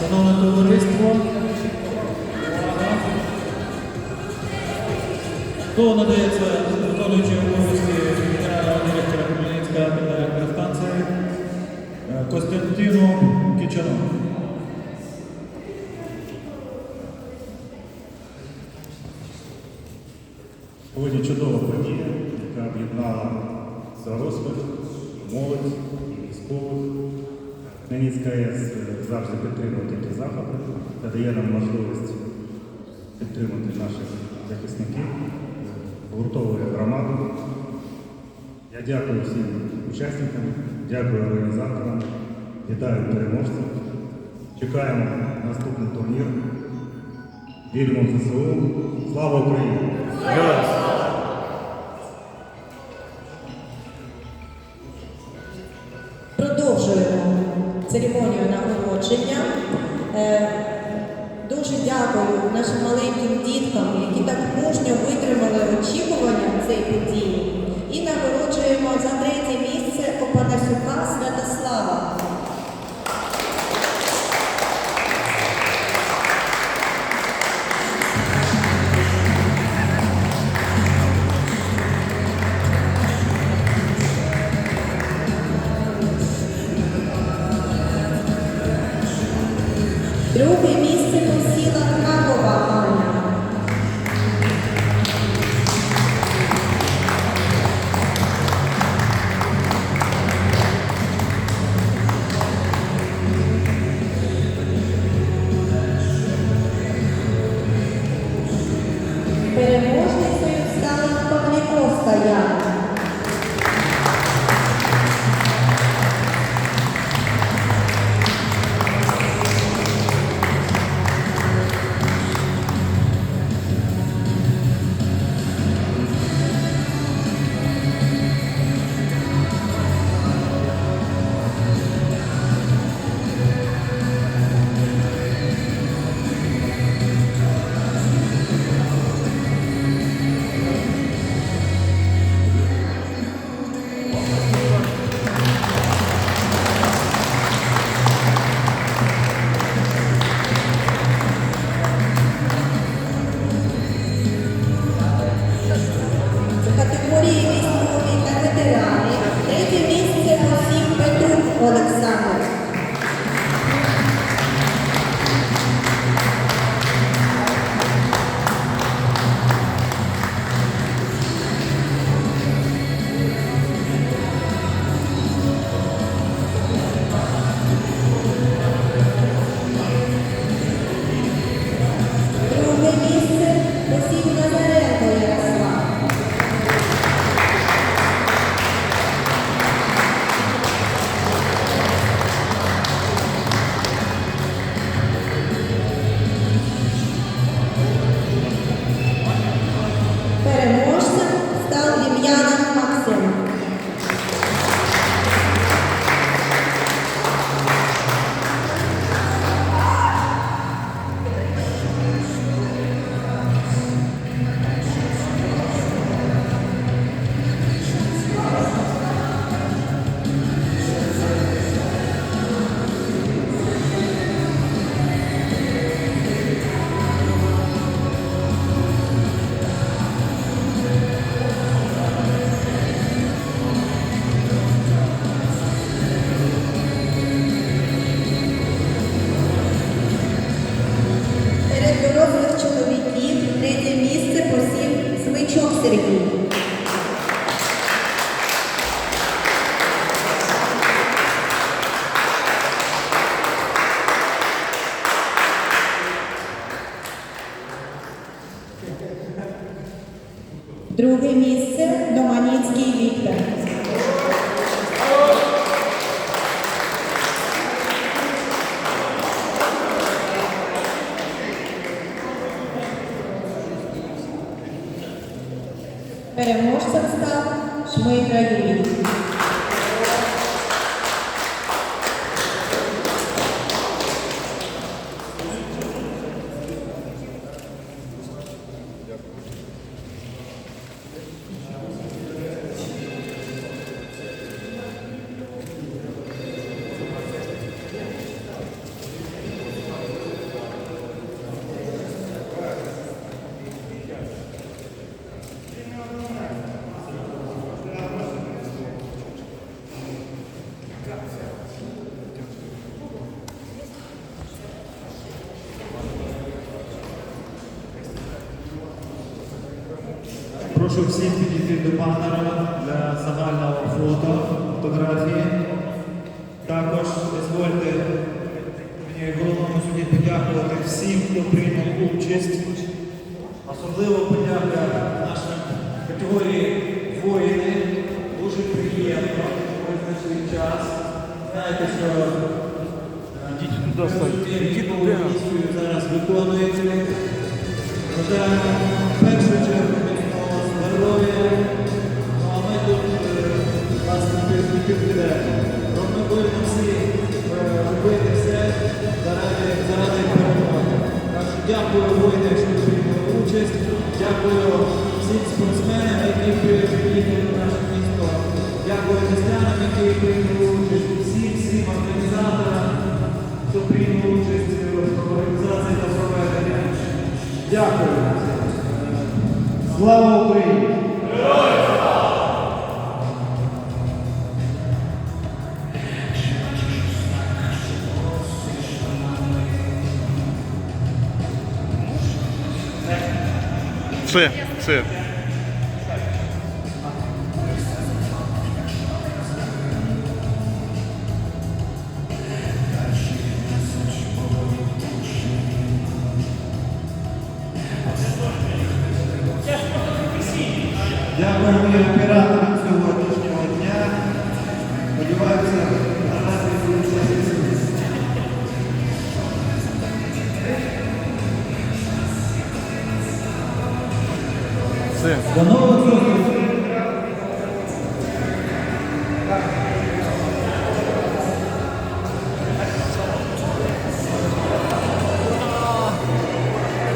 Шановне товариство. Слово надається виконуючий обов'язки генерального директора Хмельницької атомної електростанції е, Костянтину Кичану. Сьогодні чудова подія, яка об'єднала дорослих, молодь і військових. Хмельницька АЕС завжди підтримує такі заходи та дає нам можливість підтримати наших захисників, гуртовує громаду. Я дякую всім учасникам, дякую організаторам, вітаю переможців. Чекаємо наступний турнір. Віримо ЗСУ. Слава Україні! Церемонію нагородження. Е, Дуже дякую нашим маленьким діткам, Сергій. Друге місце Доманіцький Віктор. Переможцем став Шмигра Юрій. Прошу всіх підійти до банера для загального фото, фотографії. Також дозвольте мені головному суді подякувати всім, хто прийняв участь. Особливо подяка нашим категорії воїни. Дуже приємно визначили час. Знаєте, що е, місію зараз виконуєте. Бажаємо в першу чергу а ми тут е, власне під- підберемо. Ми всі е, робити все заради, перемоги. Дякую воїнам, що прийняли участь. Дякую всім спортсменам, які приїхали в наше місто. Дякую містянам, які прийняли участь. Всім всім організаторам, хто прийняв участь в організації та проведення. Дякую. Слава Україні! Все, це. Дякуємо і операторам сьогоднішнього дня. Сподіваюся, наразі залишається. Це. До нового!